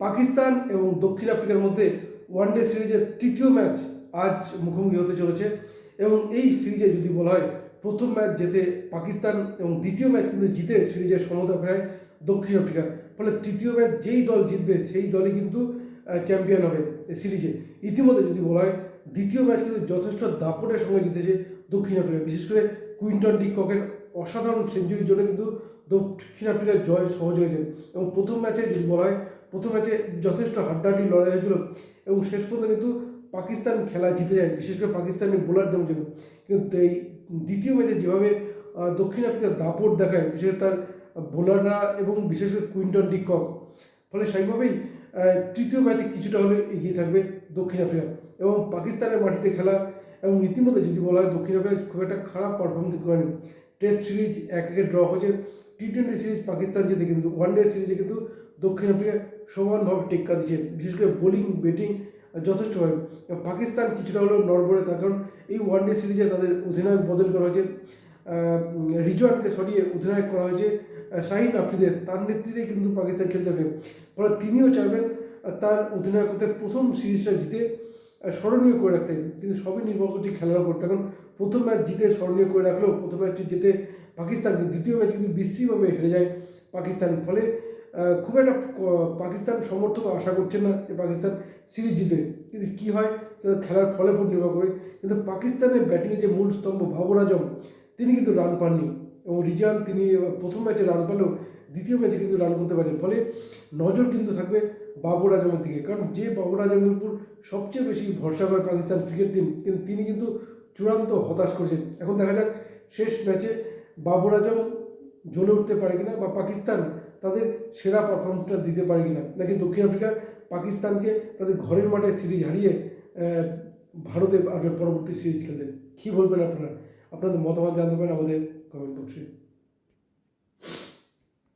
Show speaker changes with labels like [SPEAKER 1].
[SPEAKER 1] পাকিস্তান এবং দক্ষিণ আফ্রিকার মধ্যে ওয়ানডে সিরিজের তৃতীয় ম্যাচ আজ মুখোমুখি হতে চলেছে এবং এই সিরিজে যদি বলা হয়, প্রথম ম্যাচ জেতে পাকিস্তান এবং দ্বিতীয় ম্যাচ কিন্তু জিতে সিরিজের সমতা ফেরায় দক্ষিণ আফ্রিকা। ফলে তৃতীয় ম্যাচ যেই দল জিতবে, সেই দলই কিন্তু চ্যাম্পিয়ন হবে সিরিজে ইতিমধ্যে যদি বলা হয়, দ্বিতীয় ম্যাচ কিন্তু যথেষ্ট দাপটের সঙ্গে জিতেছে দক্ষিণ আফ্রিকা। বিশেষ করে কুইন্টন ডি ককের অসাধারণ সেঞ্চুরির জন্য কিন্তু দক্ষিণ আফ্রিকার জয় সহজ হয়েছে। এবং প্রথম ম্যাচে যদি বলা হয়, প্রথম ম্যাচে যথেষ্ট হাড্ডাহাড্ডি লড়াই হয়েছিল। এবং শেষ পর্যন্ত কিন্তু পাকিস্তান খেলা জিতে যায়, বিশেষ করে পাকিস্তানের বোলারদের জন্য কিন্তু এই দ্বিতীয় ম্যাচে যেভাবে দক্ষিণ আফ্রিকা দাপট দেখায়, বিশেষ তার বোলাররা এবং বিশেষ করে কুইন্টন ডি কক। ফলে সেইভাবেই তৃতীয় ম্যাচে কিছুটা হলে এগিয়ে থাকবে দক্ষিণ আফ্রিকা। এবং পাকিস্তানের মাটিতে খেলা, এবং ইতিমধ্যে যদি বলা হয়, দক্ষিণ আফ্রিকা খুব একটা খারাপ পারফরমেন্স কিন্তু করেনি। টেস্ট সিরিজ এক একে ড্র হয়েছে। টি টোয়েন্টি সিরিজ পাকিস্তান জিতে কিন্তু ওয়ান ডে সিরিজে কিন্তু দক্ষিণ আফ্রিকা সমানভাবে টেক্কা দিচ্ছে বিশেষ করে বোলিং ব্যাটিং যথেষ্টভাবে পাকিস্তান কিছুটা হলেও নড়বড়ে, তার কারণ এই ওয়ান ডে সিরিজে তাদের অধিনায়ক বদল করা হয়েছে। রিজওয়ানকে সরিয়ে অধিনায়ক করা হয়েছে শাহিন আফ্রিদের। তার নেতৃত্বে কিন্তু পাকিস্তান খেলতে হবে ফলে তিনিও চাইবেন তার অধিনায়কত্বের প্রথম সিরিজটা জিতে স্মরণীয় করে রাখতে। কিন্তু সবই নির্ভর করছে খেলার উপর। তখন প্রথম ম্যাচ জিতে স্মরণীয় করে রাখলেও প্রথম ম্যাচটি জিতে পাকিস্তান দ্বিতীয় ম্যাচ কিন্তু বিশ্রীভাবে হেরে যায় পাকিস্তান। ফলে খুব একটা পাকিস্তান সমর্থক আশা করছেন না যে পাকিস্তান সিরিজ জিতবে। কিন্তু কী হয়? সেটা খেলার ফলের উপর নির্ভর করে। কিন্তু পাকিস্তানের ব্যাটিংয়ের যে মূল স্তম্ভ বাবর আজম, তিনি কিন্তু রান পাননি। এবং রিজান, তিনি প্রথম ম্যাচে রান পেলেও দ্বিতীয় ম্যাচে কিন্তু রান করতে পারেনি। ফলে নজর কিন্তু থাকবে বাবর আজমের দিকে। কারণ যে বাবর আজমের উপর সবচেয়ে বেশি ভরসা করে পাকিস্তান ক্রিকেট টিম কিন্তু তিনি কিন্তু চূড়ান্ত হতাশ করেছেন। এখন দেখা যাক, শেষ ম্যাচে বাবর আজম জ্বলে উঠতে পারে কিনা বা পাকিস্তান তাদের সেরা পারফরমেন্সটা দিতে পারে কিনা? নাকি দক্ষিণ আফ্রিকা, পাকিস্তানকে তাদের ঘরের মাঠে সিরিজ হারিয়ে ভারতে আর পরবর্তী সিরিজ খেলতেন। কী বলবেন আপনারা? আপনাদের মতামত জানতে পারেন আমাদের কমেন্ট বক্সে